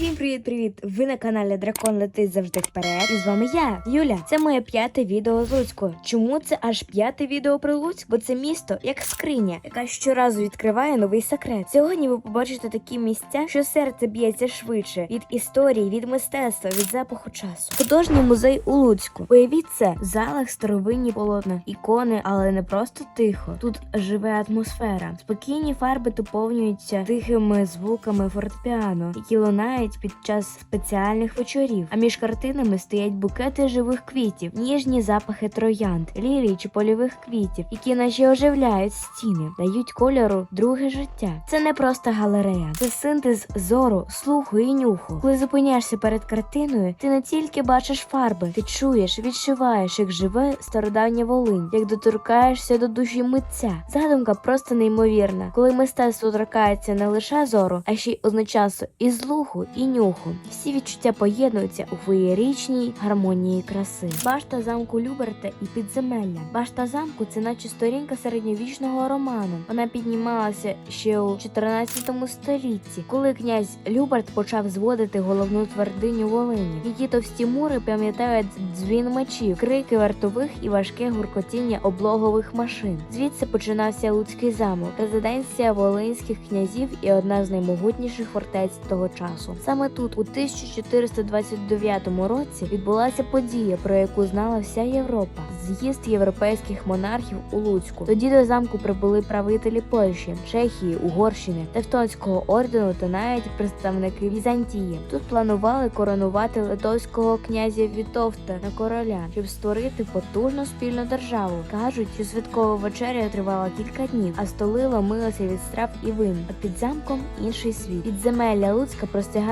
Всім привіт-привіт! Ви на каналі Дракон летить завжди вперед. І з вами я, Юля. Це моє п'яте відео з Луцьку. Чому це аж п'яте відео про Луцьк? Бо це місто як скриня, яка щоразу відкриває новий секрет. Сьогодні ви побачите такі місця, що серце б'ється швидше від історії, від мистецтва, від запаху часу. Художній музей у Луцьку. Уявіть це залах старовинні полотна, ікони, але не просто тихо. Тут живе атмосфера. Спокійні фарби доповнюються тихими звуками фортепіано, які лунають під час спеціальних вечорів. А між картинами стоять букети живих квітів, ніжні запахи троянд, лілій чи польових квітів, які наче оживляють стіни, дають кольору друге життя. Це не просто галерея, це синтез зору, слуху і нюху. Коли зупиняєшся перед картиною, ти не тільки бачиш фарби, ти чуєш, відчуваєш, як живе стародавня волинь, як доторкаєшся до душі митця. Задумка просто неймовірна, коли мистецтво торкається не лише зору, а ще й одночасно і слуху, і нюху. Всі відчуття поєднуються у феєричній гармонії краси. Башта замку Люберта і підземелля. Башта замку це наче сторінка середньовічного роману. Вона піднімалася ще у 14 столітті, коли князь Люберт почав зводити головну твердиню Волині. Її товсті мури пам'ятають дзвін мечів, крики вартових і важке гуркотіння облогових машин. Звідси починався Луцький замок, резиденція волинських князів і одна з наймогутніших фортець того часу. Саме тут, у 1429 році, відбулася подія, про яку знала вся Європа. З'їзд європейських монархів у Луцьку. Тоді до замку прибули правителі Польщі, Чехії, Угорщини, Тевтонського ордену та навіть представники Візантії. Тут планували коронувати литовського князя Вітовта на короля, щоб створити потужну спільну державу. Кажуть, що святкова вечеря тривала кілька днів, а столи ломилися від страв і вин. А під замком інший світ. Підземелля Луцька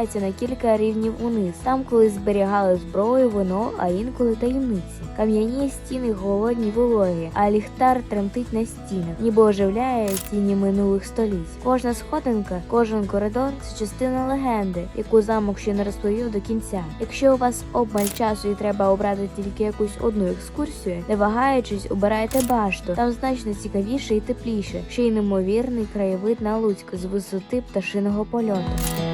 простягається на кілька рівнів униз. Там колись зберігали зброю, вино, а інколи таємниці. Кам'яні стіни голодні вологі, а ліхтар тремтить на стінах, ніби оживляє тіні минулих століть. Кожна сходинка, кожен коридор це частина легенди, яку замок ще не розповів до кінця. Якщо у вас обмаль часу і треба обрати тільки якусь одну екскурсію, не вагаючись, обирайте башту. Там значно цікавіше і тепліше, ще й неймовірний краєвид на Луцьк з висоти пташиного польоту.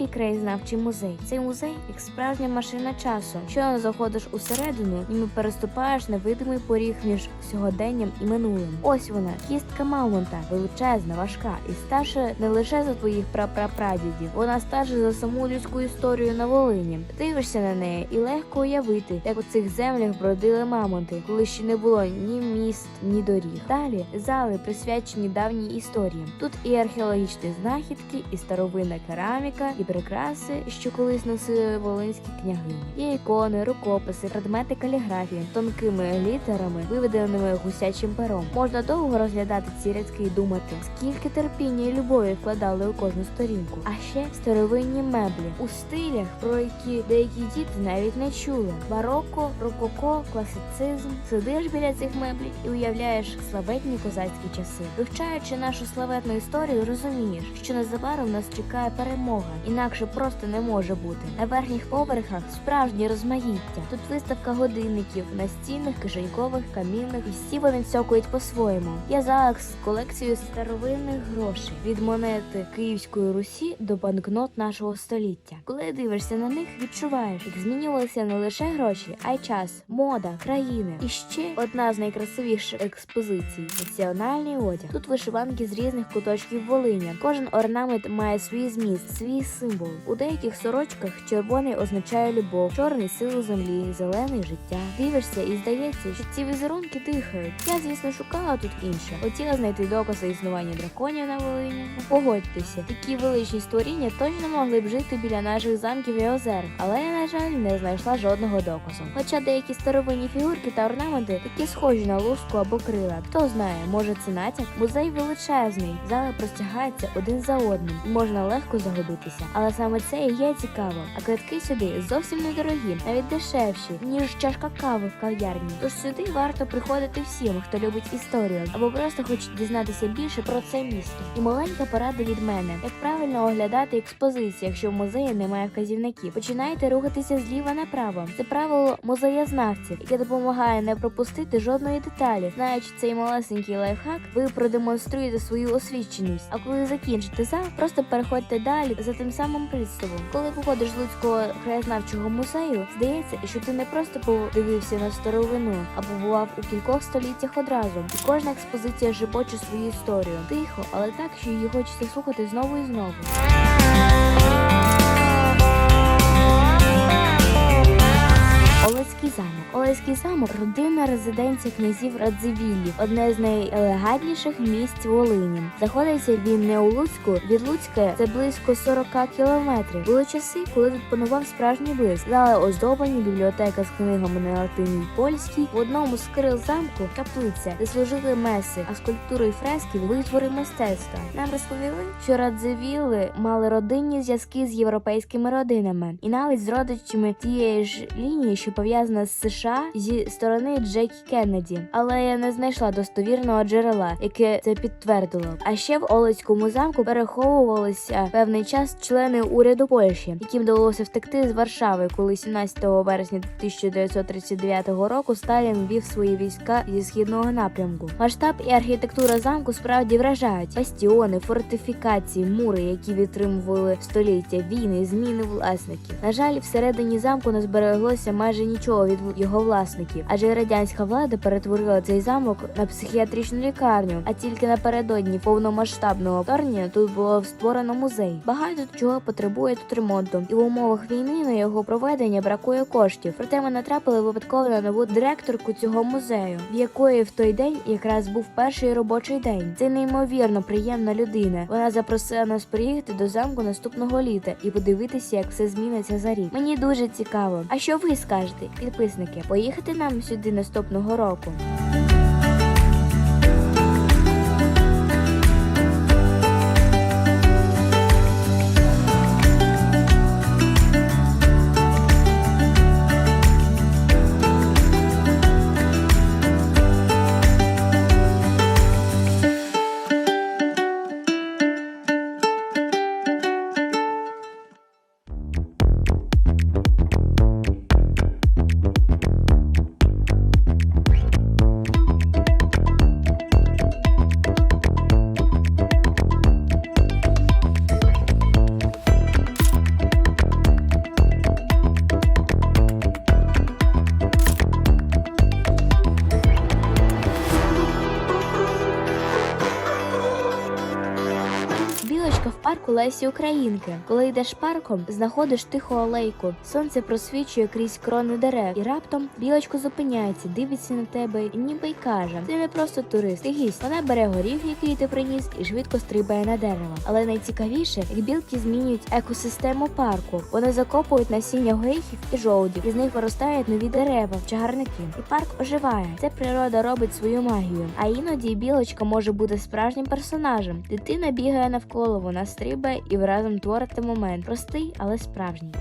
Луцький краєзнавчий музей. Цей музей як справжня машина часу. Щойно заходиш усередину, ніби переступаєш невидимий поріг між сьогоденням і минулим. Ось вона, кістка Мамонта, величезна, важка і старша не лише за твоїх прапрапрадідів, вона старша за саму людську історію на Волині. Дивишся на неї і легко уявити, як у цих землях бродили мамонти, коли ще не було ні міст, ні доріг. Далі зали присвячені давній історії. Тут і археологічні знахідки, і старовинна кераміка, і прикраси, що колись носили волинські княгині. Є ікони, рукописи, предмети каліграфії, тонкими літерами, виведеними гусячим пером. Можна довго розглядати ці рядки і думати, скільки терпіння і любові вкладали у кожну сторінку. А ще старовинні меблі у стилях, про які деякі діти навіть не чули. Бароко, рококо, класицизм. Сидиш біля цих меблів і уявляєш славетні козацькі часи. Вивчаючи нашу славетну історію, розумієш, що незабаром нас чекає перемога. Інакше просто не може бути. На верхніх поверхах справжнє розмаїття. Тут виставка годинників, настінних, кишенькових, камінних, і всі вони цокають по-своєму. Я залах з колекцією старовинних грошей від монети Київської Русі до банкнот нашого століття. Коли дивишся на них, відчуваєш, як змінювалися не лише гроші, а й час, мода, країни. І ще одна з найкрасивіших експозицій національний одяг. Тут вишиванки з різних куточків Волиня. Кожен орнамент має свій зміст, свій символ. У деяких сорочках червоний означає любов, чорний силу землі, зелений життя. Дивишся і здається, що ці візерунки дихають. Я, звісно, шукала тут інше. Хотіла знайти докази існування драконів на Волині. Погодьтеся, такі величні створіння точно могли б жити біля наших замків і озер, але я, на жаль, не знайшла жодного доказу. Хоча деякі старовинні фігурки та орнаменти такі схожі на луску або крила. Хто знає, може це натяк? Музей величезний, зали простягаються один за одним, можна легко загубитися. Але саме це і є цікаво. А квитки сюди зовсім недорогі, навіть дешевші, ніж чашка кави в кав'ярні. Тож сюди варто приходити всім, хто любить історію, або просто хоче дізнатися більше про це місто. І маленька порада від мене: як правильно оглядати експозиції, якщо в музеї немає вказівників. Починайте рухатися зліва направо. Це правило музеєзнавців, яке допомагає не пропустити жодної деталі. Знаючи цей малесенький лайфхак, ви продемонструєте свою освіченість. А коли закінчите зал, просто переходьте далі за тим самим принципом. Коли виходиш з Луцького краєзнавчого музею, здається, що ти не просто подивився на старовину, а побував у кількох століттях одразу. І кожна експозиція жепоче свою історію. Тихо, але так, що її хочеться слухати знову і знову. Замок. Олеський замок родинна резиденція князів Радзивіллів, одне з найелегантніших місць Волині. Знаходиться він не у Луцьку. Від Луцька це близько 40 кілометрів. Були часи, коли тут панував справжній блиск. Зали оздоблені, бібліотека з книгами на латині й польській. В одному з крил замку каплиця, де служили меси, а скульптури й фрески витвори мистецтва. Нам розповіли, що Радзивіли мали родинні зв'язки з європейськими родинами і навіть з родичами тієї ж лінії, що пов'язана з США зі сторони Джекі Кеннеді, але я не знайшла достовірного джерела, яке це підтвердило. А ще в Олецькому замку переховувалися певний час члени уряду Польщі, яким вдалося втекти з Варшави, коли 17 вересня 1939 року Сталін ввів свої війська зі східного напрямку. Масштаб і архітектура замку справді вражають бастіони, фортифікації, мури, які відтримували століття, війни, зміни власників. На жаль, всередині замку не збереглося майже нічого від його власників, адже радянська влада перетворила цей замок на психіатричну лікарню. А тільки напередодні повномасштабного вторгнення тут було створено музей. Багато чого потребує тут ремонту, і в умовах війни на його проведення бракує коштів. Проте ми натрапили випадково на нову директорку цього музею, в якої в той день якраз був перший робочий день. Це неймовірно приємна людина. Вона запросила нас приїхати до замку наступного літа і подивитися, як все зміниться за рік. Мені дуже цікаво. А що ви скажете, підписники? Поїхати нам сюди наступного року? Лесі Українки. Коли йдеш парком, знаходиш тиху алейку. Сонце просвічує крізь крони дерев, і раптом білочка зупиняється, дивиться на тебе і ніби й каже: Ти не просто турист, ти гість. Вона бере горіх, який ти приніс, і швидко стрибає на дерево. Але найцікавіше, як білки змінюють екосистему парку. Вони закопують насіння горіхів і жолудів, із них виростають нові дерева, чагарники. І парк оживає. Це природа робить свою магію. А іноді білочка може бути справжнім персонажем. Дитина бігає навколо, вона стрибає і ви разом творите момент. Простий, але справжній.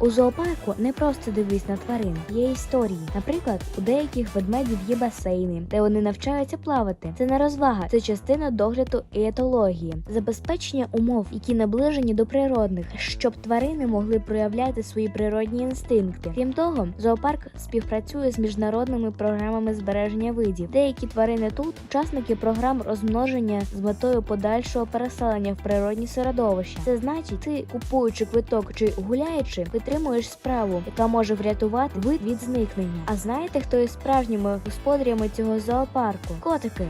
У зоопарку не просто дивись на тварин, є історії. Наприклад, у деяких ведмедів є басейни, де вони навчаються плавати. Це не розвага, це частина догляду і етології, забезпечення умов, які наближені до природних, щоб тварини могли проявляти свої природні інстинкти. Крім того, зоопарк співпрацює з міжнародними програмами збереження видів. Деякі тварини тут учасники програм розмноження з метою подальшого переселення в природні середовища. Це значить, ти купуючи квиток чи гуляючи, витримуєш справу, яка може врятувати вид від зникнення. А знаєте, хто є справжніми господарями цього зоопарку? Котики.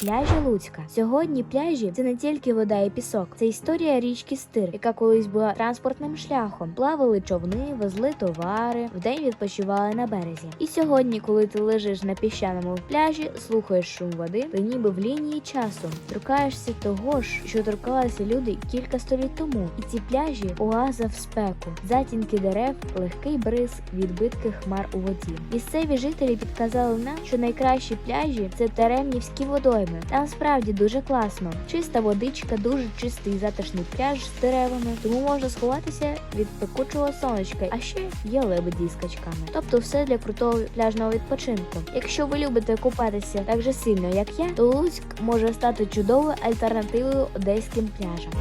Пляжі Луцька. Сьогодні пляжі це не тільки вода і пісок, це історія річки Стир, яка колись була транспортним шляхом. Плавали човни, везли товари, вдень відпочивали на березі. І сьогодні, коли ти лежиш на піщаному пляжі, слухаєш шум води, ти ніби в лінії часу торкаєшся того ж, що торкалися люди кілька століть тому. І ці пляжі оаза в спеку, затінки дерев, легкий бриз, відбитки хмар у воді. Місцеві жителі підказали нам, що найкращі пляжі це теремнівські водойми. Там справді дуже класно. Чиста водичка, дуже чистий затишний пляж з деревами, тому можна сховатися від пекучого сонечка, а ще є лебеді з качками. Тобто все для крутого пляжного відпочинку. Якщо ви любите купатися так же сильно, як я, то Луцьк може стати чудовою альтернативою одеським пляжам.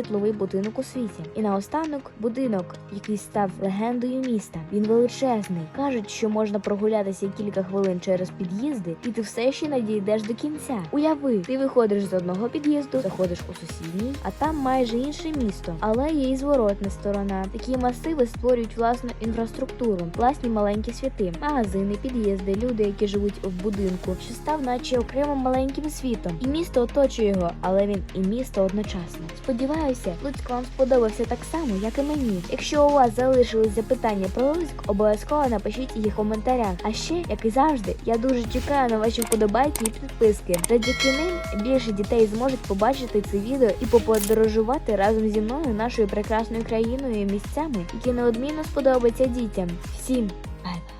Житловий будинок у світі. І наостанок будинок, який став легендою міста. Він величезний. Кажуть, що можна прогулятися кілька хвилин через під'їзди, і ти все ще не дійдеш до кінця. Уяви, ти виходиш з одного під'їзду, заходиш у сусідній, а там майже інше місто. Але є і зворотна сторона. Такі масиви створюють власну інфраструктуру, власні маленькі світи, магазини, під'їзди, люди, які живуть в будинку, що став, наче окремим маленьким світом. І місто оточує його, але він і місто одночасно. Сподіваюся, Луцьк вам сподобався так само, як і мені. Якщо у вас залишились запитання про Луцьк, обов'язково напишіть їх у коментарях. А ще, як і завжди, я дуже чекаю на ваші вподобайки і підписки. Завдяки ним більше дітей зможуть побачити це відео і поподорожувати разом зі мною нашою прекрасною країною і місцями, які неодмінно сподобаються дітям. Всім бай-бай!